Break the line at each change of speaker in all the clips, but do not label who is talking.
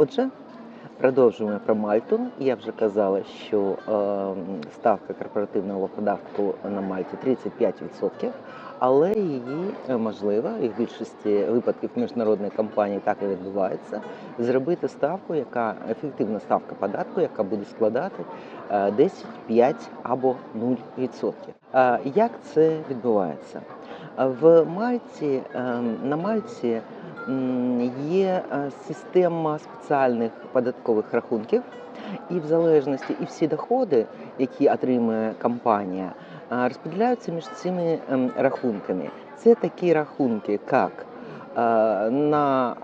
Отже, продовжуємо про Мальту. Я вже казала, що е, ставка корпоративного податку на Мальті 35%, але її е, можливо, і в більшості випадків міжнародних компаній так і відбувається, зробити ставку, яка ефективна ставка податку, яка буде складати е, 10, 5 або 0%. Е, Як це відбувається? В Мальті е, на Мальті є е, система спеціальних податкових рахунків, і в залежності і всі доходи, які отримує компанія, е, розподіляються між цими ем, рахунками. Це такі рахунки, як на,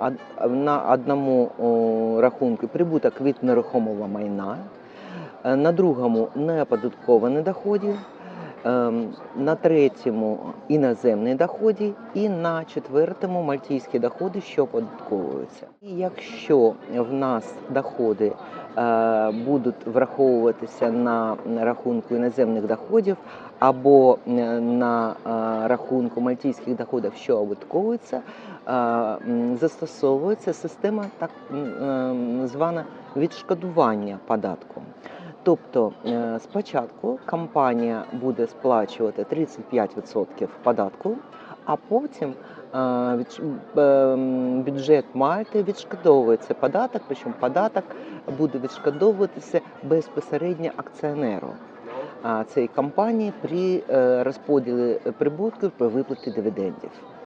на одному рахунку прибуток від нерухомого майна, на другому неоподатковані доходи, на третьому іноземні доходи і на четвертому мальтійські доходи, що оподатковуються. І якщо в нас доходи е, будуть враховуватися на рахунку іноземних доходів або е, на е, рахунку мальтійських доходів, що оподатковуються, застосовується система так ем, звана відшкодування податку. Тобто е, спочатку компанія буде сплачувати 35% податку, а потім е, ем, бюджет Мальти відшкодовує цей податок, причому податок буде відшкодовуватися безпосередньо акціонеру цієї компанії при е, розподілі прибутків при виплаті дивідендів.